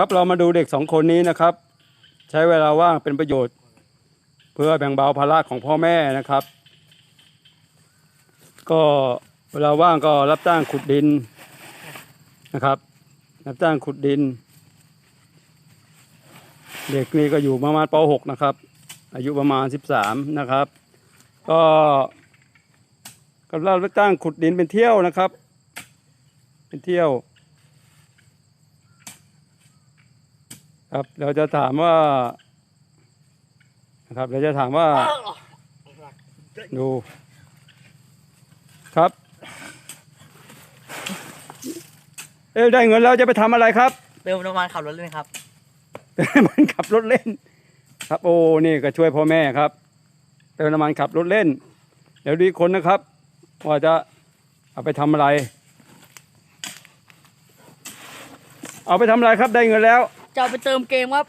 ครับเรามาดูเด็กสองคนนี้นะครับ ใช้เวลาว่างเป็นประโยชน์ เพื่อแบ่งเบาภาระของพ่อแม่นะครับ ก็เวลาว่างก็รับจ้างขุดดินนะครับ รับจ้างขุดดิน เด็กนี่ก็อยู่ประมาณป .6 นะครับ อายุประมาณ 13 นะครับ ก็ก็รับจ้างขุดดินเป็นเที่ยวนะครับ เป็นเที่ยว ครับ เราจะถามว่านะครับ เราจะถามว่า ดู ครับ เอ้ยได้เงินแล้วจะไปทำอะไรครับ เติมน้ำมันขับรถเล่นครับ มันขับรถเล่น ครับโอ้นี่ก็ช่วยพ่อแม่ครับ เติมน้ำมันขับรถเล่น เดี๋ยวดูอีกคนนะครับ ว่าจะเอาไปทำอะไร เอาไปทำอะไรครับได้เงินแล้ว จะเอาไปเติมเกมครับ